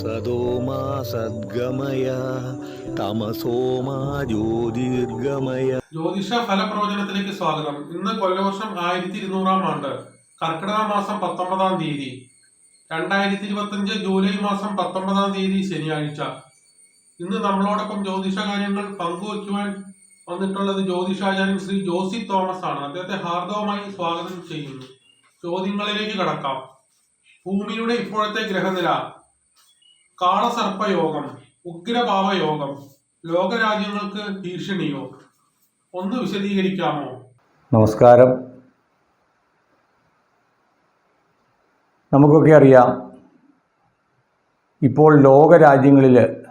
സദോമാ സദ്ഗമയ തമസോമാ ജ്യോതിർഗമയ. ജ്യോതിഷ ഫലപ്രവചനത്തിലേക്ക് സ്വാഗതം. ഇന്ന് കൊല്ലവർഷം ആയിരത്തി ഇരുന്നൂറാം ആണ്ട് കർക്കിടക മാസം പത്തൊമ്പതാം തീയതി. രണ്ടായിരത്തി ഇരുപത്തഞ്ച് ജൂലൈ മാസം പത്തൊമ്പതാം തീയതി ശനിയാഴ്ച. ഇന്ന് നമ്മളോടൊപ്പം ജ്യോതിഷ കാര്യങ്ങൾ പങ്കുവയ്ക്കുവാൻ വന്നിട്ടുള്ളത് ജ്യോതിഷാചാര്യൻ ശ്രീ ജോസി തോമസ് ആണ്. അദ്ദേഹത്തെ ഹാർദവമായി സ്വാഗതം ചെയ്യുന്നു. ചോദ്യങ്ങളിലേക്ക് കടക്കാം. ഭൂമിയുടെ ഇപ്പോഴത്തെ ഗ്രഹനില കാളസർപ്പയോഗം ഉഗ്രഭാവയോഗം ലോകരാജ്യങ്ങൾക്ക് ഭീഷണിയോ ഒന്ന് വിശദീകരിക്കാമോ? നമസ്കാരം. നമുക്കൊക്കെ അറിയാം ഇപ്പോൾ ലോകരാജ്യങ്ങളിൽ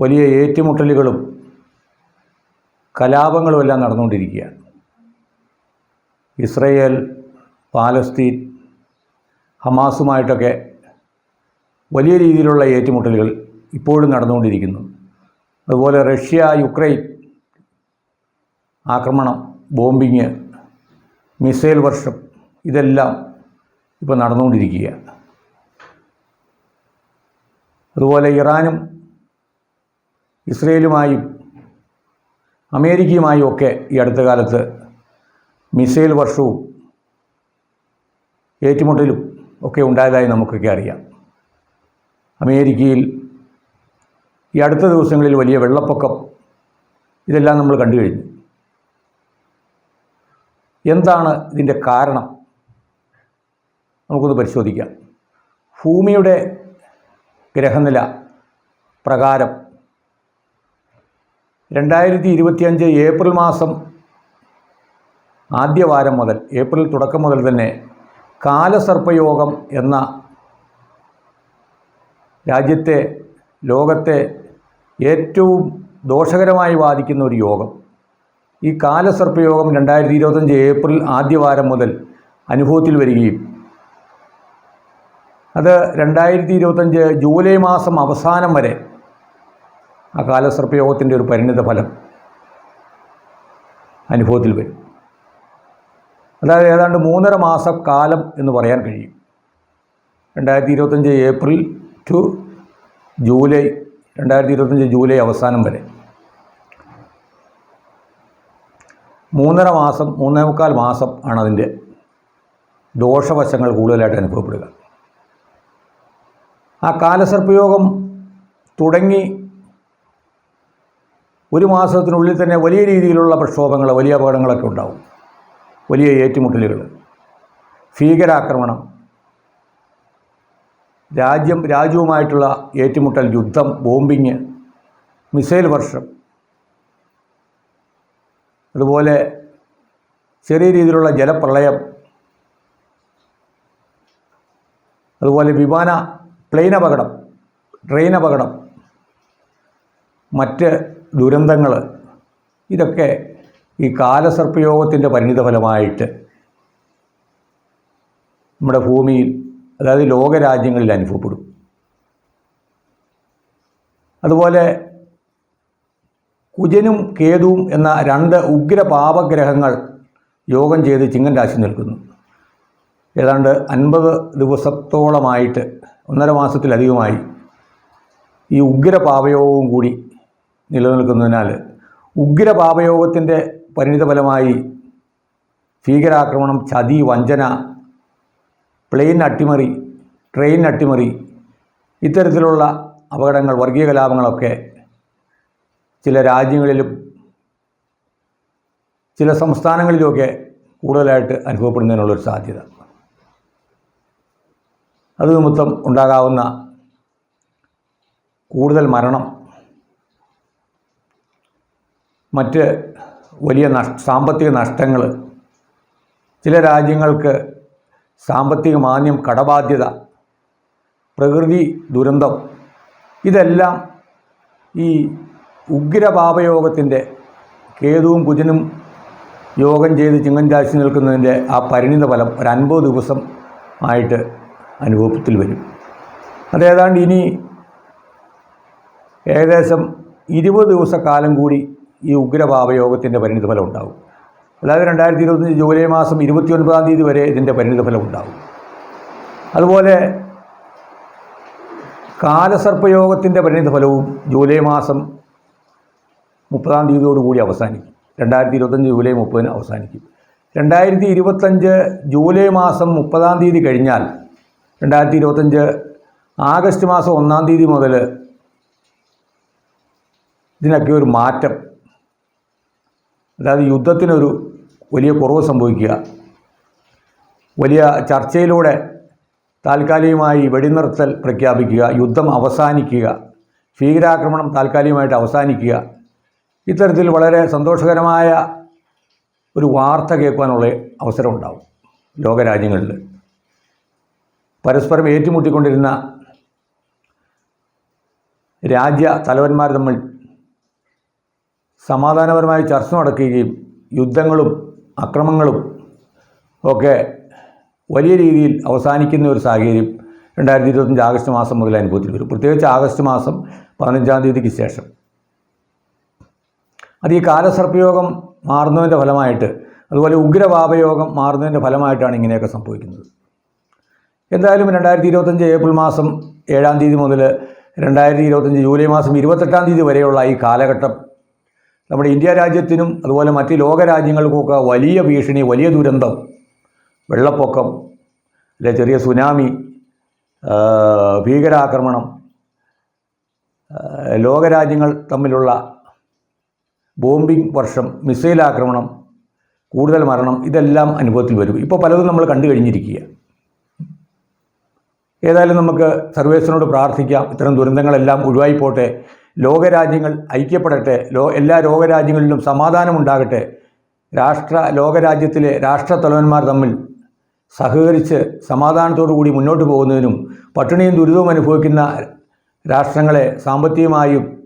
വലിയ ഏറ്റുമുട്ടലുകളും കലാപങ്ങളും എല്ലാം നടന്നുകൊണ്ടിരിക്കുകയാണ്. ഇസ്രയേൽ പാലസ്തീൻ ഹമാസുമായിട്ടൊക്കെ വലിയ രീതിയിലുള്ള ഏറ്റുമുട്ടലുകൾ ഇപ്പോഴും നടന്നുകൊണ്ടിരിക്കുന്നു. അതുപോലെ റഷ്യ യുക്രൈൻ ആക്രമണം ബോംബിങ് മിസൈൽ വർഷം ഇതെല്ലാം ഇപ്പോൾ നടന്നുകൊണ്ടിരിക്കുക അതുപോലെ ഇറാനും ഇസ്രയേലുമായും അമേരിക്കയുമായും ഒക്കെ ഈ അടുത്ത കാലത്ത് മിസൈൽ വർഷവും ഏറ്റുമുട്ടലും ഒക്കെ ഉണ്ടായതായി നമുക്കൊക്കെ അറിയാം. അമേരിക്കയിൽ ഈ അടുത്ത ദിവസങ്ങളിൽ വലിയ വെള്ളപ്പൊക്കം ഇതെല്ലാം നമ്മൾ കണ്ടു കഴിഞ്ഞു. എന്താണ് ഇതിന്റെ കാരണം? നമുക്കൊന്ന് പരിശോധിക്കാം. ഭൂമിയുടെ ഗ്രഹനില പ്രകാരം രണ്ടായിരത്തി ഇരുപത്തിയഞ്ച് ഏപ്രിൽ മാസം ആദ്യവാരം മുതൽ ഏപ്രിൽ തുടക്കം മുതൽ തന്നെ കാലസർപ്പയോഗം എന്ന രാജ്യത്തെ ലോകത്തെ ഏറ്റവും ദോഷകരമായി ബാധിക്കുന്ന ഒരു യോഗം. ഈ കാലസർപ്പയോഗം രണ്ടായിരത്തി ഇരുപത്തഞ്ച് ഏപ്രിൽ ആദ്യവാരം മുതൽ അനുഭവത്തിൽ വരികയും അത് രണ്ടായിരത്തി ഇരുപത്തഞ്ച് ജൂലൈ മാസം അവസാനം വരെ ആ കാലസർപ്പയോഗത്തിന്റെ ഒരു പരിണിത ഫലം അനുഭവത്തിൽ വരും. അതായത് ഏതാണ്ട് മൂന്നര മാസക്കാലം എന്ന് പറയാൻ കഴിയും. രണ്ടായിരത്തി ഇരുപത്തഞ്ച് ഏപ്രിൽ ടു ജൂലൈ രണ്ടായിരത്തി ഇരുപത്തഞ്ച് ജൂലൈ അവസാനം വരെ. മൂന്നര മാസം മൂന്നേ മുക്കാൽ മാസം ആണ് അതിന്റെ ദോഷവശങ്ങൾ കൂടുതലായിട്ട് അനുഭവപ്പെടുക. ആ കാലസർപ്പയോഗം തുടങ്ങി ഒരു മാസത്തിനുള്ളിൽ തന്നെ വലിയ രീതിയിലുള്ള പ്രക്ഷോഭങ്ങൾ വലിയ അപകടങ്ങളൊക്കെ ഉണ്ടാവും. വലിയ ഏറ്റുമുട്ടലുകൾ. ഭീകരാക്രമണം. രാജ്യം രാജ്യവുമായിട്ടുള്ള ഏറ്റുമുട്ടൽ യുദ്ധം ബോംബിങ് മിസൈൽ വർഷം. അതുപോലെ ചെറിയ രീതിയിലുള്ള ജലപ്രളയം. അതുപോലെ വിമാന പ്ലെയിൻ അപകടം ട്രെയിൻ അപകടം മറ്റ് ദുരന്തങ്ങൾ ഇതൊക്കെ ഈ കാലസർപ്പയോഗത്തിന്റെ പരിണിതഫലമായിട്ട് നമ്മുടെ ഭൂമിയിൽ അതായത് ലോകരാജ്യങ്ങളിൽ അനുഭവപ്പെടും. അതുപോലെ കുജനും കേതുവും എന്ന രണ്ട് ഉഗ്ര പാപഗ്രഹങ്ങൾ യോഗം ചെയ്ത് ചിങ്ങൻ രാശി നിൽക്കുന്നു. ഏതാണ്ട് അൻപത് ദിവസത്തോളമായിട്ട് ഒന്നര മാസത്തിലധികമായി ഈ ഉഗ്ര പാപയോഗവും കൂടി നിലനിൽക്കുന്നതിനാൽ ഉഗ്ര പാപയോഗത്തിന്റെ പരിണിതഫലമായി ഭീകരാക്രമണം ചതി വഞ്ചന പ്ലെയിൻ അട്ടിമറി ട്രെയിൻ അട്ടിമറി ഇത്തരത്തിലുള്ള അപകടങ്ങൾ വർഗീയ കലാപങ്ങളൊക്കെ ചില രാജ്യങ്ങളിലും ചില സംസ്ഥാനങ്ങളിലുമൊക്കെ കൂടുതലായിട്ട് അനുഭവപ്പെടുന്നതിനുള്ളൊരു സാധ്യത. അത് നിമിത്തം ഉണ്ടാകാവുന്ന കൂടുതൽ മരണം മറ്റ് വലിയ നഷ് സാമ്പത്തിക നഷ്ടങ്ങൾ ചില രാജ്യങ്ങൾക്ക് സാമ്പത്തിക മാന്യം കടബാധ്യത പ്രകൃതി ദുരന്തം ഇതെല്ലാം ഈ ഉഗ്രപാപയോഗത്തിന്റെ കേതുവും കുജനും യോഗം ചെയ്ത് ചിങ്ങൻ രാശി നിൽക്കുന്നതിന്റെ ആ പരിണിത ഫലം ഒരു അൻപത് ദിവസം ആയിട്ട് അനുഭവത്തിൽ വരും. അതേതാണ്ട് ഇനി ഏകദേശം ഇരുപത് ദിവസക്കാലം കൂടി ഈ ഉഗ്രപാപയോഗത്തിന്റെ പരിണിത ഫലം ഉണ്ടാകും. അതായത് രണ്ടായിരത്തി ഇരുപത്തഞ്ച് ജൂലൈ മാസം ഇരുപത്തി ഒൻപതാം തീയതി വരെ ഇതിന്റെ പരിണിതഫലം ഉണ്ടാകും അതുപോലെ കാലസർപ്പയോഗത്തിന്റെ പരിണിതഫലവും ജൂലൈ മാസം മുപ്പതാം തീയതിയോടുകൂടി അവസാനിക്കും. രണ്ടായിരത്തി ഇരുപത്തഞ്ച് ജൂലൈ മുപ്പതിന് അവസാനിക്കും. രണ്ടായിരത്തി ഇരുപത്തഞ്ച് ജൂലൈ മാസം മുപ്പതാം തീയതി കഴിഞ്ഞാൽ രണ്ടായിരത്തി ഇരുപത്തഞ്ച് ആഗസ്റ്റ് മാസം ഒന്നാം തീയതി മുതൽ ഇതിനൊക്കെ ഒരു മാറ്റം. അതായത് യുദ്ധത്തിനൊരു വലിയ കുറവ് സംഭവിക്കുക. വലിയ ചർച്ചയിലൂടെ താൽക്കാലികമായി വെടിനിർത്തൽ പ്രഖ്യാപിക്കുക യുദ്ധം അവസാനിക്കുക ഭീകരാക്രമണം താൽക്കാലികമായിട്ട് അവസാനിക്കുക. ഇത്തരത്തിൽ വളരെ സന്തോഷകരമായ ഒരു വാർത്ത കേൾക്കുവാനുള്ള അവസരമുണ്ടാവും ലോകരാജ്യങ്ങളിൽ. പരസ്പരം ഏറ്റുമുട്ടിക്കൊണ്ടിരുന്ന രാജ്യ തലവന്മാർ തമ്മിൽ സമാധാനപരമായി ചർച്ച നടക്കുകയും യുദ്ധങ്ങളും അക്രമങ്ങളും ഒക്കെ വലിയ രീതിയിൽ അവസാനിക്കുന്ന ഒരു സാഹചര്യം രണ്ടായിരത്തി ഇരുപത്തഞ്ച് ആഗസ്റ്റ് മാസം മുതൽ അനുഭവത്തിൽ വരും. പ്രത്യേകിച്ച് ആഗസ്റ്റ് മാസം പതിനഞ്ചാം തീയതിക്ക് ശേഷം. അത് ഈ കാലസർപ്പയോഗം മാറുന്നതിന്റെ ഫലമായിട്ട് അതുപോലെ ഉഗ്രവാപയോഗം മാറുന്നതിന്റെ ഫലമായിട്ടാണ് ഇങ്ങനെയൊക്കെ സംഭവിക്കുന്നത്. എന്തായാലും രണ്ടായിരത്തി ഇരുപത്തഞ്ച് ഏപ്രിൽ മാസം ഏഴാം തീയതി മുതൽ രണ്ടായിരത്തി ഇരുപത്തഞ്ച് ജൂലൈ മാസം ഇരുപത്തെട്ടാം തീയതി വരെയുള്ള ഈ കാലഘട്ടം നമ്മുടെ ഇന്ത്യ രാജ്യത്തിനും അതുപോലെ മറ്റ് ലോകരാജ്യങ്ങൾക്കുമൊക്കെ വലിയ ഭീഷണി വലിയ ദുരന്തം വെള്ളപ്പൊക്കം അല്ലെ ചെറിയ സുനാമി ഭീകരാക്രമണം ലോകരാജ്യങ്ങൾ തമ്മിലുള്ള ബോംബിംഗ് വർഷം മിസൈൽ ആക്രമണം കൂടുതൽ മരണം ഇതെല്ലാം അനുഭവത്തിൽ വരും. ഇപ്പോൾ പലതും നമ്മൾ കണ്ടു കഴിഞ്ഞിരിക്കുക ഏതായാലും നമുക്ക് സർവേസിനോട് പ്രാർത്ഥിക്കാം. ഇത്തരം ദുരന്തങ്ങളെല്ലാം ഒഴിവായി പോട്ടെ ലോകരാജ്യങ്ങൾ ഐക്യപ്പെടട്ടെ ലോ എല്ലാ ലോകരാജ്യങ്ങളിലും സമാധാനമുണ്ടാകട്ടെ രാഷ്ട്ര ലോകരാജ്യത്തിലെ രാഷ്ട്രത്തലവന്മാർ തമ്മിൽ സഹകരിച്ച് സമാധാനത്തോടു കൂടി മുന്നോട്ട് പോകുന്നതിനും പട്ടിണിയും ദുരിതവും അനുഭവിക്കുന്ന രാഷ്ട്രങ്ങളെ സാമ്പത്തികമായും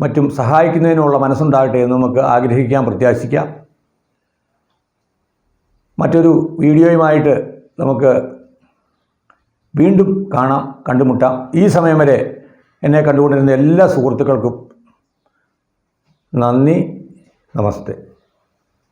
മറ്റും സഹായിക്കുന്നതിനുള്ള മനസ്സുണ്ടാകട്ടെ എന്ന് നമുക്ക് ആഗ്രഹിക്കാം പ്രത്യാശിക്കാം. മറ്റൊരു വീഡിയോയുമായിട്ട് നമുക്ക് വീണ്ടും കാണാം കണ്ടുമുട്ടാം. ഈ സമയം വരെ എന്നെ കണ്ടുകൊണ്ടിരുന്ന എല്ലാ സുഹൃത്തുക്കൾക്കും നന്ദി നമസ്തേ.